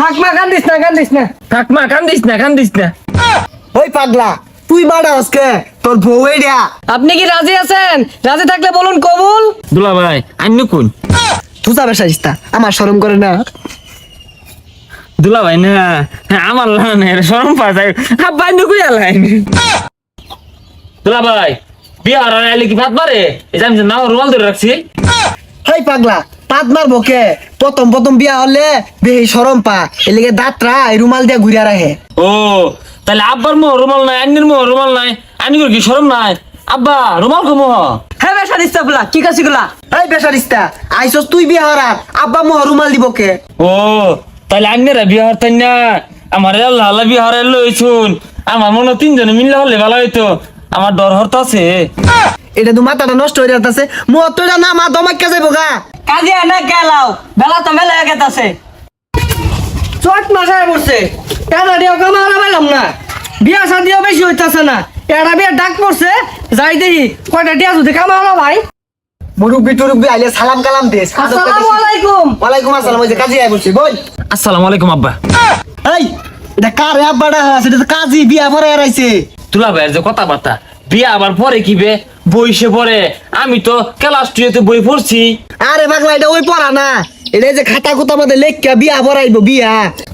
থাক মা কান্দিস না কান্দিস না। থাক মা কান্দিস না কান্দিস না। ওই পাগলা তুই বাড়া আজকে তোর বউ আপনি কি রাজি আছেন? রাজি থাকলে বলুন কবুল। দুলা ভাই আন্য কোন? তুই যাবে সাজিস্তা আমার শরম করে না। দুলা ভাই না হ্যাঁ, আমার লানের সরম পা যায়। আব্বা আন্য কই আলাই দুলা ভাই বিহার আর আলি কি ভাত মারে? এই যে আমি নাও রুমাল ধরে রাখছি। হেই পাগলা পাত মারবো কে? প্রথম প্রথম বিয়া হলে বেহি শরম পা। এলিগে দাঁতরা এই রুমাল দিয়ে ঘুরিয়া রাখে। ও তাহলে আব্বার মোহ রুমাল নাই আন্নির মোহ রুমাল নাই আনি কি সরম নাই? আব্বা রুমাল কো মোহ? হ্যাঁ বেশা দিস্তা বলা কি কাছি গুলা? এই বেসারিস্তা আইসস তুই বিয়া হরার আব্বা মোহ রুমাল দিব কে? ও তাহলে আন্যরা বিয়ে হরতেন না আমার আল্লাহ আল্লাহ বিয়ে হরে লইছুন। আমার মনে তিনজনে মিললে হলে ভালো হইতো। আমার ডর হরতে আছে এটা তো মাথাটা নষ্ট হয়ে যাচ্ছে এটা না মা দমাক্কা যাইব গা। কাজে না গেলাও বেলা তো মেলা হয়ে গেছে চট মাসায় পড়ছে এটা দিয়েও কামারা পেলাম না। বিয়া শাদিও বেশি হইতাছে না। এটা বিয়া ডাক পড়ছে যাই দেখি কয়টা দিয়া যদি কামারা ভাই। মুরুব্বি টুরুব্বি আইলে সালাম কালাম দে আসসালামু আলাইকুম। ওয়ালাইকুম আসসালাম ওই যে কাজী আই বলছি বল। আসসালামু আলাইকুম আব্বা। এই এটা কার আব্বাটা সেটা তো কাজী বিয়া পরে এরাইছে। তুলা ভাইয়ের যে কথাবার্তা বিয়ে আবার পরে কি বে বইসে পরে। আমি তো ক্লাস টুয়েতে বই পড়ছি। আরে পাগলা এটা ওই পড়া না। এটা যে খাতা খুতা মধ্যে লেখা বিয়া পড়াইবো বিয়া।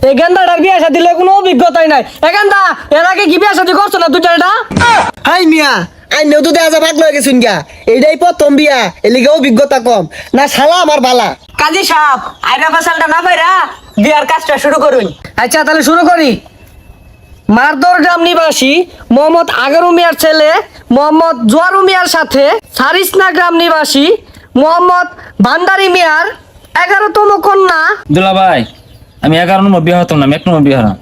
এই গেন্দাটার বিয়া দিলে কোনো অভিজ্ঞতাই নাই। এ গেন্দা এর আগে কি বিয়া শাদি করছ না দুটা এটা? হাই মিয়া আইনেও তো দেখা যা পাগলা হয়ে গেছুন গা এইটাই প্রথম বিয়া এলিগে অভিজ্ঞতা কম। না শালা আমার বালা। কাজী সাহেব আইরা ফসলটা না পাইরা বিয়ার কাজটা শুরু করুন। আচ্ছা তাহলে শুরু করি। মারদর গ্রাম নিবাসী মোহাম্মদ আগারু মিয়ার ছেলে মোহাম্মদ জোয়ারু মিয়ার সাথে সারিসনা গ্রাম নিবাসী মোহাম্মদ ভান্ডারি মিয়ার এগারোতম কন্যা। দুলা ভাই আমি এগারো নম্বর বিয়ে হতাম না আমি এক নম্বর বিয়ে হলাম।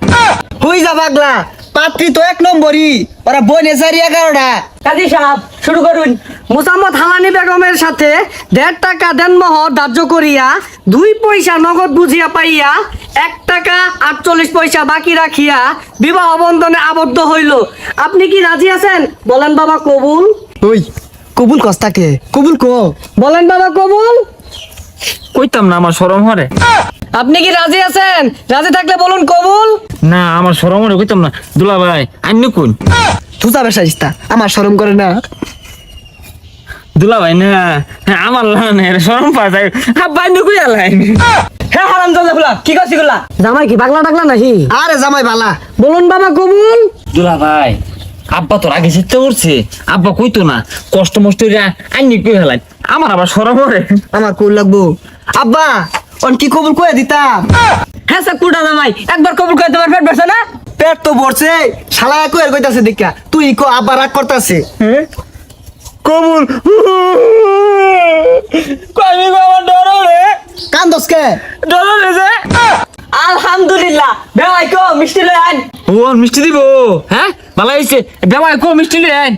হুই যা পাগলা। পাত্রী তো এক নম্বরই। ওরা বনে চারি এগারোটা। কাজী সাহেব শুরু করুন। মুসাম্মদ হালানি বেগমের সাথে দেড় টাকা দেন দেনমোহর ধার্য করিয়া দুই পয়সা নগদ বুঝিয়া পাইয়া এক টাকা আটচল্লিশ পয়সা বাকি রাখিয়া বিবাহ বন্ধনে আবদ্ধ হইল। আপনি কি রাজি আছেন? বলেন বাবা কবুল। ওই কবুল কস্তাকে কবুল কো বলেন বাবা কবুল। কইতাম না আমার সরম হরে। আপনি কি রাজি আছেন? রাজি থাকলে বলুন কবুল। না আমার সরম হরে কইতাম না। দুলা ভাই আন্য কোন? তুই যাবে সাজিস্তা আমার শরম করে না। দুলা ভাই না হ্যাঁ, আমার লানের সরম পা যায়। আব্বা আন্য কই আলাই হ্যাঁ হারাম দাদা বলা কি করছি গুলা জামাই কি পাগলা টাগলা নাহি আরে জামাই বালা বলুন বাবা কবুল। দুলা ভাই আব্বা তোর আগে চেষ্টা করছে। আব্বা কইতো না কষ্ট মষ্ট আন্য কই হেলাই আমার আবার সরম হরে আমার কোল লাগবো। আব্বা অন কি কবুল কয়ে দিতাম? হ্যাঁ স্যার জামাই একবার কবুল করে তোমার পেট বেড়ছে না? পেট তো ভরছে শালা কইতাছে দেখা তুই কো আব্বা রাগ করতাছে। কবুল। আমি আমার ডর রে? কান্দস কে? ডর রে যে? আলহামদুলিল্লাহ বেওয়াই কো মিষ্টি লই আন। ও মিষ্টি দিব? হ্যাঁ? ভালো বেমাই কো মিষ্টি নিয়ে আইন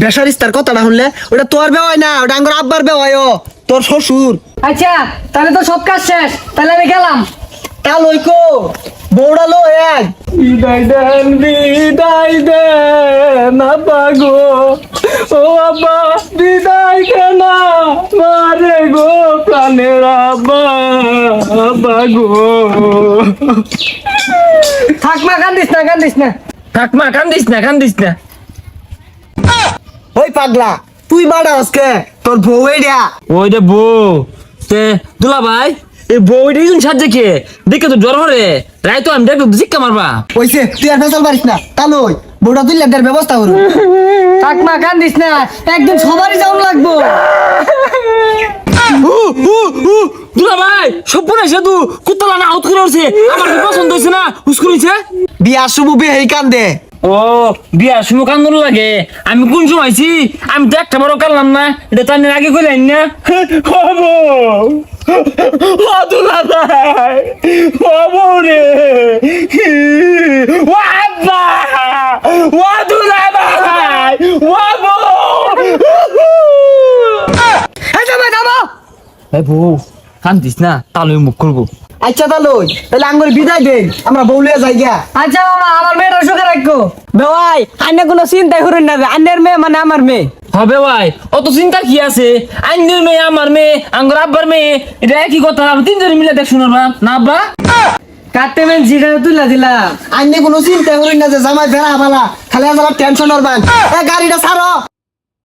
বেসারিস্তার কথাটা শুনলে ওটা তোর বেওয়াই না ওটা আঙ্গুর আব্বার বেওয়াই ও তোর শ্বশুর। আচ্ছা তাহলে তো সব কাজ শেষ। তাহলে আমি গেলাম। তা লইকো বৌড়া লো এক। বিদায় দেন বিদায় দেন আব্বা গো। ও আব্বা বিদায় দেন মারে গো প্রাণের আব্বা আব্বা গো। থাক মা কান্দিস না কান্দিস না। থাক মা কান্দিস না কান্দিস না। ওই পাগলা তুই বাড়া আজকে তোর বউ এডিয়া ওই রে বউ তে দুলা ভাই কে? দেখে তো জ্বর হরে। রাই তো আমি দেখো শিক্ষা মারবা। তুই আর ফেসাল পারিস না। বউটা তুই লেটার ব্যবস্থা করু। থাক মা কান্দিস না। একদিন সবারই লাগবো। দুলা ভাই এসে তু কুত্তলা না আউট করে উঠছে। আমার পছন্দ হয়েছে না? হুস্কুর হয়েছে বিয়া শুভু বিয়ে কান্দে। ও বিয়ার সময় কান্দন লাগে। আমি কোন সময় আইছি? আমি তো একটা বড় কানলাম না। এটা তো আগে কইলেন না। হব ও দুলা ভাই রে ও আব্বা ও দুলা ভাই হব এই জামাই যাব এই বউ, কান্দিস না তাহলে মুখ করব আচ্ছা তা তাহলে আঙ্গুর বিদায় দে আমরা বউলিয়া যাই গিয়া। আচ্ছা মামা আমার মেয়েটা সুখে রাখো। বেওয়াই আন্নে কোনো চিন্তাই করুন না আন্নের মেয়ে মানে আমার মেয়ে। হবে ভাই অত চিন্তা কি আছে? আইনের মেয়ে আমার মেয়ে আঙ্গুর আব্বার মেয়ে এটা একই কথা আমরা তিনজনে মিলে দেখ শুনবা না আব্বা? কাটতে মেন জিরা তুলা দিলাম আইনে কোনো চিন্তা করি না যে জামাই বেড়া বালা খালি আমার টেনশন হরবান এ গাড়িটা ছাড়ো।